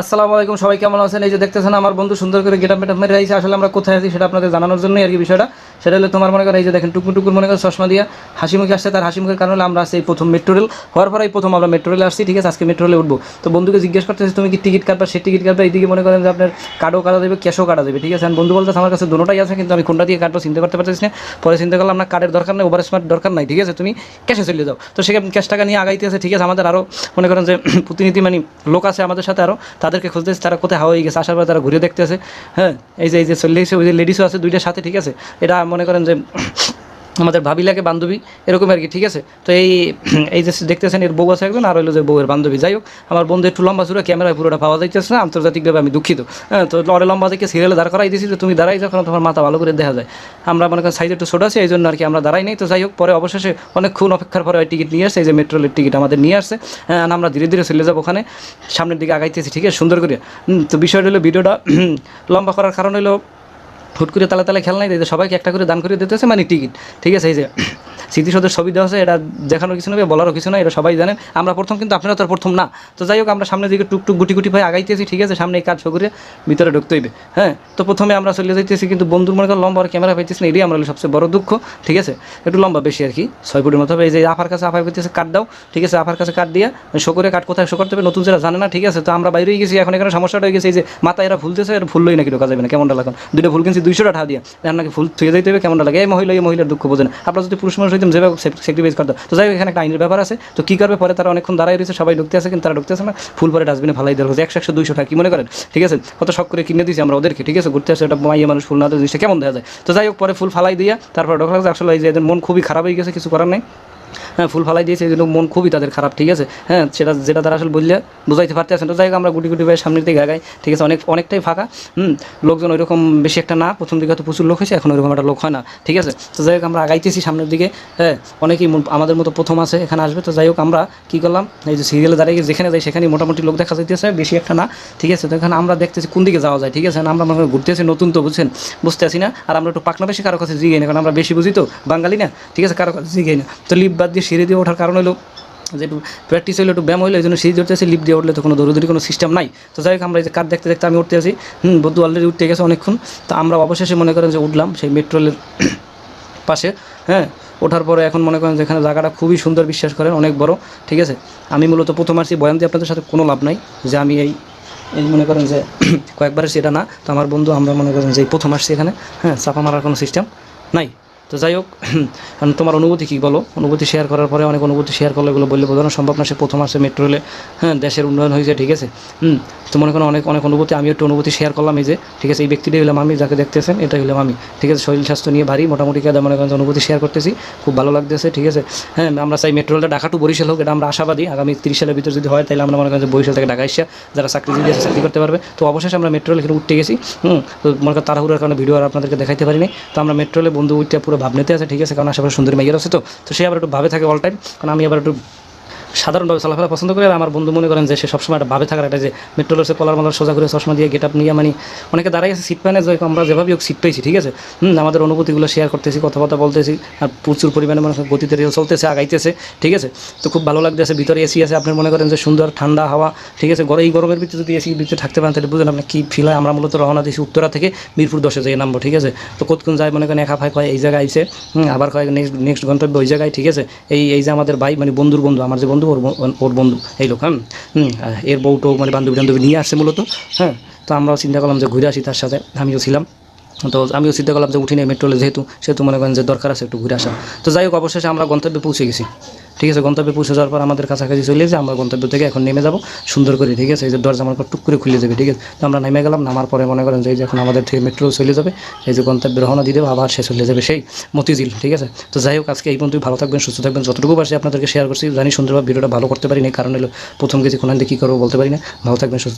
আসসালামু আলাইকুম, সবাই কেমন আছেন? এই যে দেখতেছেন আমার বন্ধু সুন্দর করে গেটাপ মেটাপ মেরে আইছে আসলে আমরা কোথায় আছি সেটা আপনাদের জানানোর জন্যই আর কি বিষয়টা। সেটা হলো তোমার মনে করেন, এই যে দেখেন টুকুর টুকুর মনে করেন চশমা দিয়ে হাসি মুখে আসছে। তার হাসি মুখের কারণে আমরা আসছি এই প্রথম মেট্রো রেল হওয়ার পরে এই প্রথম আমরা মেট্রো রেলে আসছি, ঠিক আছে? আজকে মেট্রো রেলে উঠবো। তো বন্ধুকে জিজ্ঞেস করতেছি, তুমি কি টিকিট কাটবা? সে টিকিট কাটবা। এইদিকে মনে করেন যে আপনার কার্ডও কাটা দেবে, ক্যাশও কাটা দেবে, ঠিক আছে? বন্ধু বলতে আমার কাছে দুটোটাই আছে, কিন্তু আমি কোনটা দিয়ে কাটবো চিন্তা করতে পারতেছি না। পরে চিন্তা করলাম না, কার্ডের দরকার নেই ওভার স্মার্ট দরকার নাই, ঠিক আছে? তুমি ক্যাশে চলে যাও। তো সেখানে ক্যাশ টাকা নিয়ে আগাইতে আছে ঠিক আছে? আমাদের আরও মনে করেন যে প্রতিনিধি মানে লোক আছে আমাদের সাথে আরও তাদেরকে খুঁজতেছে, তারা কোথায় হাওয়া হয়ে গেছে, আসার পরে তারা ঘুরে দেখতেছে। হ্যাঁ এই যে এই যে চল্লিশে ওই যে লেডিসও আছে দুইটার সাথে, ঠিক আছে? এটা মনে করেন যে আমাদের ভাবি লাগে বান্ধবী, এরকম আর কি, ঠিক আছে? তো এই এই যে দেখতেছেন, এর বউ আছে একজন, আর হইল যে বউয়ের বান্ধবী। যাই হোক, আমার বন্ধু একটু লম্বা চূড়া, ক্যামেরায় পুরোটা পাওয়া যাইতেছে না, আন্তর্জাতিকভাবে আমি দুঃখিত। হ্যাঁ তো লড়ে লম্বা থেকে সিরিয়ালে দাঁড় করাই দিয়েছি যে তুমি দাঁড়াই যখন তোমার মাথা ভালো করে দেখা যায়। আমরা মনে করেন সাইজ একটু ছোটো আছে এই জন্য আর কি আমরা দাঁড়াই নাই। তো যাই হোক, পরে অবশেষে অনেক অনেকক্ষণ অপেক্ষার পরে টিকিট নিয়ে আসছে, এই যে মেট্রোলের টিকিট আমাদের নিয়ে আসছে। হ্যাঁ আমরা ধীরে ধীরে চলে যাব ওখানে। সামনের দিকে আগাইতেছি, ঠিক আছে? সুন্দর করে তো বিষয়টা হলো ভিডিওটা লম্বা করার কারণ হলো হুট করে তালে তালে খেলনাই দিতে সবাইকে একটা করে দান করে দিতেছে মানে টিকিট। ঠিক আছে, এই যে স্মৃতিসৌধের ছবি দেওয়া আছে, এটা দেখানোর কিছু নেই বলারও কিছু না, এটা সবাই জানেন আমরা প্রথম কিন্তু আপনারা তো আর প্রথম না। তো যাই হোক, আমরা সামনের দিকে টুকটুক গুটি গুটি ভাই আগাইতেছি, ঠিক আছে? সামনে এই কাজ করে ভিতরে ঢুকতে হইবে। হ্যাঁ? তো প্রথমে আমরা চলে যাইতেছি কিন্তু বন্ধুর মনে করেন লম্বা আর ক্যামেরা পাইতেছি না, এটাই আমরা সবচেয়ে বড় দুঃখ, ঠিক আছে? একটু লম্বা বেশি আর কি, ছয় ফুটের মতো। হবে এই যে আফার কাছে আফার করতেছে কাট দাও, ঠিক আছে? আফার কাছে কাট দিয়া শো করে কাট কোথায় শো করতে হবে, নতুন যারা জানে না, ঠিক আছে? তো আমরা বাইরেই গেছি, এখন এখানে সমস্যাটা হয়ে গেছে, এই যে মাথায় এরা ভুলতেছে এর ভুললই নাকি ঢোকা যাবে না, কেমনটা লাগান দুটো ভুল কিনছি দুইশো টাকা দিয়া। এখন নাকি ফুল থুয়ে যাইতে হবে, কেমনটা লাগে? এই মহিলা, এই মহিলার দুঃখ বোঝে না। আপনারা যদি পুরুষ মানুষ হইতাম যেভাবে স্যাক্রিফাইস করতো। তো যাই এখানে একটা আইনের ব্যাপার আছে। তো কী করবে? পরে তারা অনেকক্ষণ দাঁড়াই রয়েছে, সবাই ঢুকতে আছে, কিন্তু তারা ঢুকতে আছে না। ফুল পরে ডাস্টবিনে ভালাই দেওয়া হচ্ছে একশো একশো, দুইশো টাকা, কি মনে করেন? ঠিক আছে? কত শখ করে কিনে দিয়েছি আমরা ওদেরকে, ঠিক আছে? ঘুরতে আসে, ওটা মাইয়া মানুষ, ফুল না জিনিসটা কেমন দেখা যায়? তো যাই হোক, পরে ফুল ফালাই দিয়ে তারপর ঢোকা আসলে এই যে এদের মন খুবই খারাপ হয়ে গেছে, কিছু করার নেই। হ্যাঁ ফুল ফালাই দিয়েছে, এই জন্য মন খুবই তাদের খারাপ, ঠিক আছে? হ্যাঁ সেটা যেটা তারা আসলে বললে, বোঝাইতে পারতেছেন তো যাই হোক, আমরা গুটি গুটি ভাই সামনের দিকে আগাই, ঠিক আছে? অনেক অনেকটাই ফাঁকা, হুম? লোকজন ওইরকম বেশি একটা না, প্রথম দিকে হয়তো প্রচুর লোক হয়েছে, এখন ওইরকম একটা লোক হয় না, ঠিক আছে? তো যাই হোক, আমরা আগাইতেছি সামনের দিকে হ্যাঁ? অনেকেই আমাদের মতো প্রথম আছে, এখানে আসবে। তো যাই হোক, আমরা কী করলাম? এই যে সিরিয়ালে দাঁড়িয়ে যেখানে যাই সেখানে মোটামুটি লোক দেখা যাইতেছে, বেশি একটা না, ঠিক আছে? তো এখানে আমরা দেখতেছি কোন দিকে যাওয়া যায়, ঠিক আছে? আমরা মনে ঘুরতেছি নতুন তো, বুঝছেন? বুঝতে আসি না। আর আমরা একটু পাকনা বেশি, কারও কাছে জিগাই না, কারণ আমরা বেশি বুঝি তো, বাঙালি না, ঠিক আছে? কারও কাছে জিগাই না। তো লিপ বাদ দিয়ে সিঁড়ি দিয়ে ওঠার কারণ হলো যে একটু প্র্যাকটিস হলে, একটু ব্যায়াম হলে, এই জন্য সিঁড়ি ধরতে আসি লিপ দিয়ে উঠলে তো কোনো দৌড়দৌড়ি কোনো সিস্টেম নাই। তো যাই হোক, আমরা এই যে কার দেখতে দেখতে আমি উঠতে আসি হুম, বন্ধু অলরেডি উঠতে গেছে অনেকক্ষণ। তো আমরা অবশেষে মনে করেন যে উঠলাম সেই মেট্রো রেলের পাশে। হ্যাঁ ওঠার পরে এখন মনে করেন যেখানে জায়গাটা খুবই সুন্দর বিশ্বাস করেন, অনেক বড়। ঠিক আছে? আমি মূলত প্রথম আসছি বয়ান দিয়ে, আপনাদের সাথে কোনো লাভ নাই। যে আমি এই এই মনে করেন যে কয়েকবার সেটা না। তো আমার বন্ধু, আমরা মনে করেন যে প্রথম আসছি এখানে। হ্যাঁ চাপা মারার কোনো সিস্টেম নাই। তো যাই হোক তোমার অনুভূতি কী বলো? অনুভূতি শেয়ার করার পরে অনেক অনুভূতি শেয়ার করলে এগুলো বললে বোঝানো সম্ভব না, সে প্রথম আসে মেট্রো রেলে হ্যাঁ দেশের উন্নয়ন হয়েছে, ঠিক আছে? হুম, তো মনে করেন অনেক অনেক অনুভূতি আমি একটু অনুভূতি শেয়ার করলাম এই যে, ঠিক আছে? এই ব্যক্তিটাই হলাম আমি যাকে দেখতেছেন, এটাই হলাম আমি ঠিক আছে? শরীর স্বাস্থ্য নিয়ে ভারী, মোটামুটি কাদা মনে করেন অনুভূতি শেয়ার করতেছি, খুব ভালো লাগতেছে, ঠিক আছে? হ্যাঁ আমরা চাই মেট্রো রেলটা ঢাকা টু বরিশাল হোক, এটা আমরা আশাবাদী, আগামী তিরিশ সালের ভিতরে যদি হয় তাহলে আমরা মনে করেন বরিশাল থেকে ঢাকা এসে যারা চাকরিজীবী আছে, চাকরি করতে পারবে। তো অবশেষে আমরা মেট্রো রেল এখানে উঠতে গেছি, হুম, তো মনে করেন তাড়াহুড়ার কারণে ভিডিও আর আপনাদেরকে দেখাইতে পারিনি। তো আমরা মেট্রো রেলে বন্ধু উঠতে পুরো ভাবনেতে আছে, ঠিক আছে, কারণ আশেপাশে সুন্দরী মেয়ের আছে তো। তো সে আবার একটু ভাবে থাকে অল টাইম কারণ আমি আবার একটু সাধারণভাবে চলাফেরা পছন্দ করে আমার বন্ধু মনে করেন যে সে সবসময় একটা ভাবে থাকার একটা যে মেট্রো রেলসে কলার মালার সোজা করে চশমা দিয়ে গেট আপ নিয়ে মানে অনেকে দাঁড়াই আছে সিট পায় না যে আমরা যেভাবে হোক সিট পেয়েছি, ঠিক আছে? হুম, আমাদের অনুভূতিগুলো শেয়ার করতেছি, কথাবার্তা বলতেছি, আর প্রচুর পরিমাণে মানুষ গতিতে রেল চলতেছে, আগাইতেছে, ঠিক আছে? তো খুব ভালো লাগতেছে, ভিতরে এসি আছে আপনি মনে করেন যে সুন্দর ঠান্ডা হাওয়া, ঠিক আছে? গরম এই গরমের ভিতরে যদি এসি ভিতরে থাকতে পারেন, তাহলে বুঝলেন আপনি কী ফিল হয়? আমরা মূলত রওনা দিয়েছি উত্তরা থেকে মিরপুর দশে যাই নামবো, ঠিক আছে? তো কতক্ষণ যায় মনে করেন একা ফাই কয় এই জায়গায় আইসে আবার কয়েক নেক্সট নেক্সট গন্তব্য ওই জায়গায়, ঠিক আছে? এই এই যে আমাদের ভাই মানে বন্ধুর বন্ধু, আমার যে বন্ধু ওর ওর বন্ধু। এই লোক হ্যাঁ? এর বউটো মানে বান্ধবী বান্ধবী নিয়ে আসছে মূলত হ্যাঁ? তো আমরাও চিন্তা করলাম যে ঘুরে আসি তার সাথে, আমিও ছিলাম। তো আমিও চিন্তা করলাম যে উঠি মেট্রোলে, যেহেতু, সেহেতু মনে করেন যে দরকার আছে একটু ঘুরে আসা। তো যাই হোক, অবশেষে আমরা গন্তব্যে পৌঁছে গেছি। ঠিক আছে, গন্তব্যে পৌঁছে যাওয়ার পর আমাদের কাছাকাছি চলে এসে আমরা গন্তব্য থেকে এখন নেমে যাব। সুন্দর করে, ঠিক আছে, এই যে দরজা আমার টুক করে খুলে যাবে, ঠিক আছে। তো আমরা নেমে গেলাম, নামার পরে মনে করেন যে এখন আমাদের থেকে মেট্রো চলে যাবে, এই যে গন্তব্যে রওনা দিয়ে দেবো, আবার সে চলে যাবে সেই মতিঝিল, ঠিক আছে। তো যাই হোক, আজকে এই পর্যন্ত ভালো থাকবেন, সুস্থ থাকবেন, যতটুকু পারছি আপনাদেরকে শেয়ার করছি। জানি সুন্দরভাবে ভিডিওটা ভালো করতে পারি না কারণ হলো প্রথম কিছু কোন কী করব বলতে পারি না। ভালো থাকবেন, সুস্থ